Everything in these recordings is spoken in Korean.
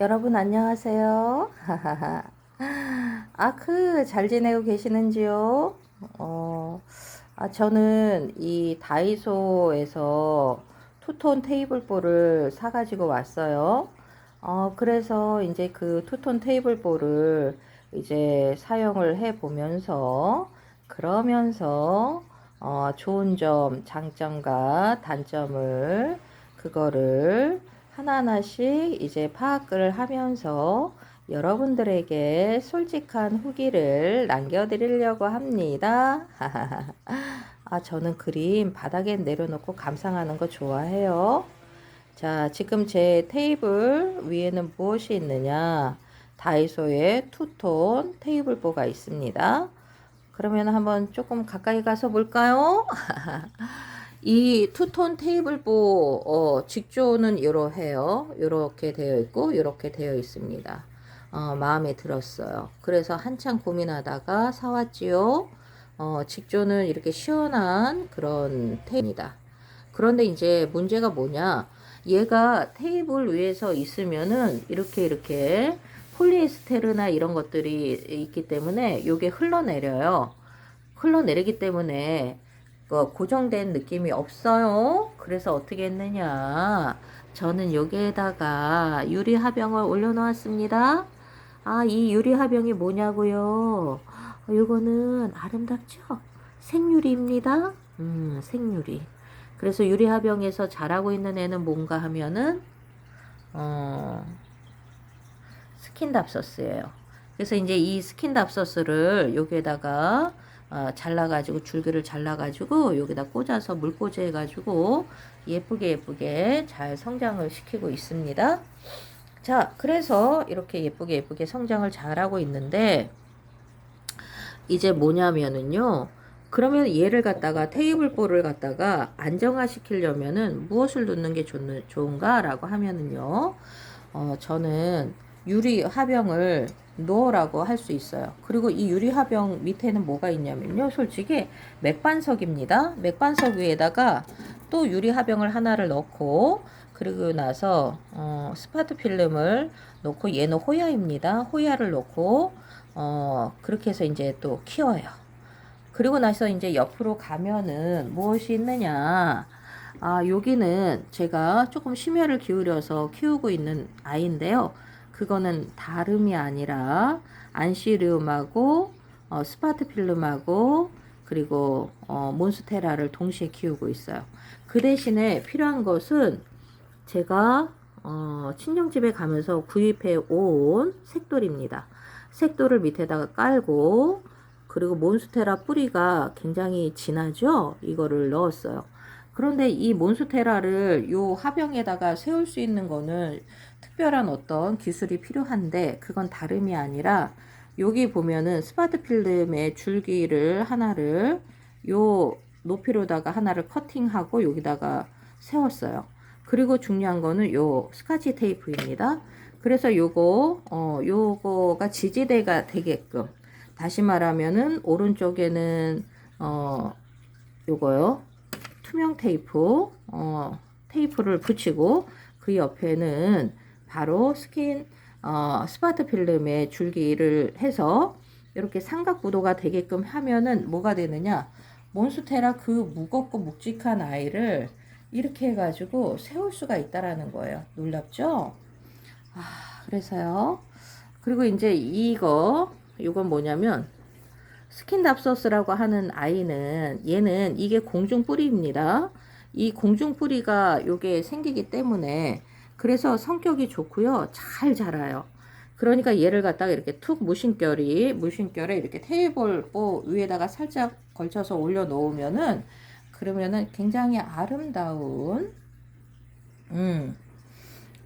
여러분 안녕하세요. 아크 잘 지내고 계시는지요? 어, 아, 저는 이 다이소에서 투톤 테이블보를 사가지고 왔어요. 어, 그래서 이제 그 투톤 테이블보를 이제 사용을 해 보면서 그러면서 어, 좋은 점, 장점과 단점을 그거를 하나하나씩 이제 파악을 하면서 여러분들에게 솔직한 후기를 남겨드리려고 합니다. 아, 저는 그림 바닥에 내려놓고 감상하는 거 좋아해요. 자, 지금 제 테이블 위에는 무엇이 있느냐? 다이소에 투톤 테이블보가 있습니다. 그러면 한번 조금 가까이 가서 볼까요? 이 투톤 테이블보 어, 직조는 이러해요. 이렇게 되어 있고 이렇게 되어 있습니다. 어, 마음에 들었어요. 그래서 한참 고민하다가 사왔지요. 어, 직조는 이렇게 시원한 그런 테이블입니다. 그런데 이제 문제가 뭐냐? 얘가 테이블 위에서 있으면은 이렇게 이렇게 폴리에스테르나 이런 것들이 있기 때문에 이게 흘러내려요. 흘러내리기 때문에 그 고정된 느낌이 없어요. 그래서 어떻게 했느냐? 저는 여기에다가 유리 하병을 올려놓았습니다. 아, 이 유리 하병이 뭐냐고요? 어, 이거는 아름답죠? 생유리입니다. 음, 생유리. 그래서 유리 하병에서 자라고 있는 애는 뭔가 하면은 어, 스킨답서스예요. 그래서 이제 이 스킨답서스를 여기에다가 어, 잘라가지고 줄기를 잘라가지고 여기다 꽂아서 물꽂이 해가지고 예쁘게 예쁘게 잘 성장을 시키고 있습니다. 자, 그래서 이렇게 예쁘게 예쁘게 성장을 잘하고 있는데 이제 뭐냐면은요. 그러면 얘를 갖다가 테이블볼을 갖다가 안정화 시키려면은 무엇을 넣는 게 좋, 좋은가라고 하면은요. 어, 저는 유리 화병을 넣으라고 할 수 있어요. 그리고 이 유리 화병 밑에는 뭐가 있냐면요. 솔직히 맥반석입니다. 맥반석 위에다가 또 유리 화병을 하나를 넣고 그리고 나서 어, 스파트 필름을 넣고 얘는 호야입니다. 호야를 넣고 어, 그렇게 해서 이제 또 키워요. 그리고 나서 이제 옆으로 가면은 무엇이 있느냐? 아, 여기는 제가 조금 심혈을 기울여서 키우고 있는 아이인데요. 그거는 다름이 아니라 안시리움하고 어, 스파트 필름하고 그리고 어, 몬스테라를 동시에 키우고 있어요. 그 대신에 필요한 것은 제가 어, 친정집에 가면서 구입해 온 색돌입니다. 색돌을 밑에다가 깔고 그리고 몬스테라 뿌리가 굉장히 진하죠? 이거를 넣었어요. 그런데 이 몬스테라를 요 화병에다가 세울 수 있는 거는 특별한 어떤 기술이 필요한데 그건 다름이 아니라 여기 보면은 스파트 필름의 줄기를 하나를 요 높이로다가 하나를 커팅하고 여기다가 세웠어요. 그리고 중요한 거는 요 스카치 테이프입니다. 그래서 요거 어 요거가 지지대가 되게끔 다시 말하면은 오른쪽에는 어 요거요 투명 테이프 어 테이프를 붙이고 그 옆에는 바로 스킨 어, 스파트 필름의 줄기를 해서 이렇게 삼각 구도가 되게끔 하면은 뭐가 되느냐? 몬스테라 그 무겁고 묵직한 아이를 이렇게 해가지고 세울 수가 있다라는 거예요. 놀랍죠? 아 그래서요. 그리고 이제 이거 이건 뭐냐면 스킨답서스라고 하는 아이는 얘는 이게 공중 뿌리입니다. 이 공중 뿌리가 요게 생기기 때문에 그래서 성격이 좋고요. 잘 자라요. 그러니까 얘를 갖다가 이렇게 툭 무심결이 무심결에 이렇게 테이블 뭐 위에다가 살짝 걸쳐서 올려 놓으면은 그러면은 굉장히 아름다운 음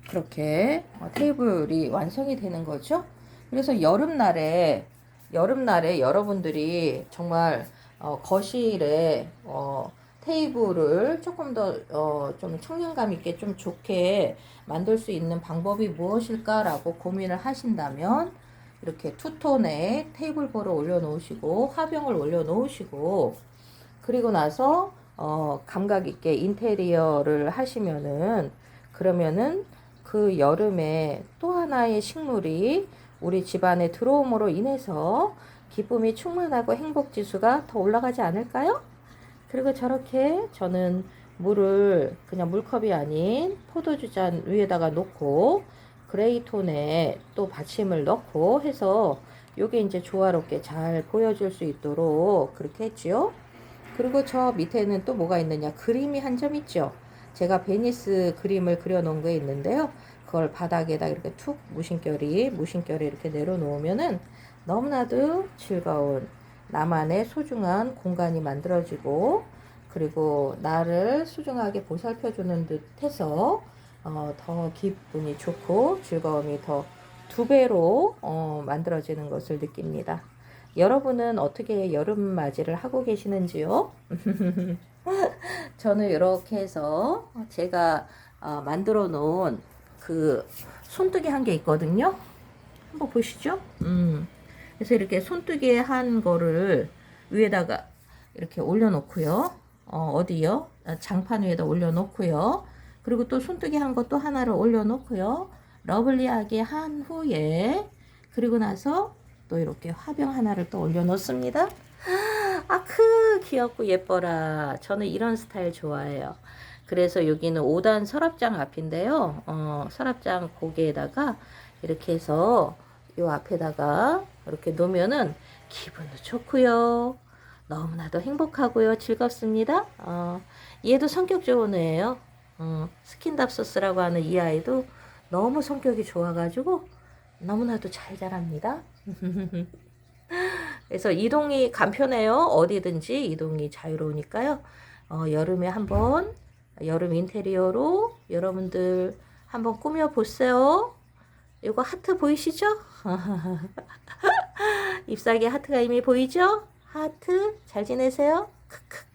그렇게 어, 테이블이 완성이 되는 거죠. 그래서 여름날에 여름날에 여러분들이 정말 어, 거실에 어, 테이블을 조금 더, 어, 좀 청량감 있게 좀 좋게 만들 수 있는 방법이 무엇일까라고 고민을 하신다면, 이렇게 투톤에 테이블보를 올려놓으시고, 화병을 올려놓으시고, 그리고 나서, 어, 감각 있게 인테리어를 하시면은, 그러면은, 그그 여름에 또 하나의 식물이 우리 집안에 들어옴으로 인해서 기쁨이 충만하고 행복 지수가 더 올라가지 않을까요? 그리고 저렇게 저는 물을 그냥 물컵이 아닌 포도주 잔 위에다가 놓고 그레이톤에 또 받침을 넣고 해서 요게 이제 조화롭게 잘 보여줄 수 있도록 그렇게 했지요. 그리고 저 밑에는 또 뭐가 있느냐 그림이 한 점 있죠. 제가 베니스 그림을 그려놓은 게 있는데요. 그걸 바닥에다 이렇게 툭 무심결이 무심결이 이렇게 내려놓으면은 너무나도 즐거운 나만의 소중한 공간이 만들어지고 그리고 나를 소중하게 보살펴주는 듯해서 어, 더 기분이 좋고 즐거움이 더 두 배로 어, 만들어지는 것을 느낍니다. 여러분은 어떻게 여름 맞이를 하고 계시는지요? 저는 이렇게 해서 제가 어, 만들어 놓은 그 손뜨개 한 게 있거든요. 한번 보시죠. 음. 그래서 이렇게 손뜨개 한 거를 위에다가 이렇게 올려놓고요. 어, 어디요? 아, 장판 위에다 올려놓고요. 그리고 또 손뜨개 한거또 하나를 올려놓고요. 러블리하게 한 후에 그리고 나서 또 이렇게 화병 하나를 또 올려놓습니다. 아크 귀엽고 예뻐라. 저는 이런 스타일 좋아해요. 그래서 여기는 5단 서랍장 앞인데요. 어, 서랍장 고개에다가 이렇게 해서 요 앞에다가 이렇게 놓으면은 기분도 좋고요. 너무나도 행복하고요. 즐겁습니다. 어, 얘도 성격 좋은 애예요. 어, 스킨답소스라고 하는 이 아이도 너무 성격이 좋아가지고 너무나도 잘 자랍니다. 그래서 이동이 간편해요. 어디든지 이동이 자유로우니까요. 어, 여름에 한번 여름 인테리어로 여러분들 한번 꾸며 보세요. 이거 하트 보이시죠? 잎사귀 하트가 이미 보이죠? 하트 잘 지내세요? 크크.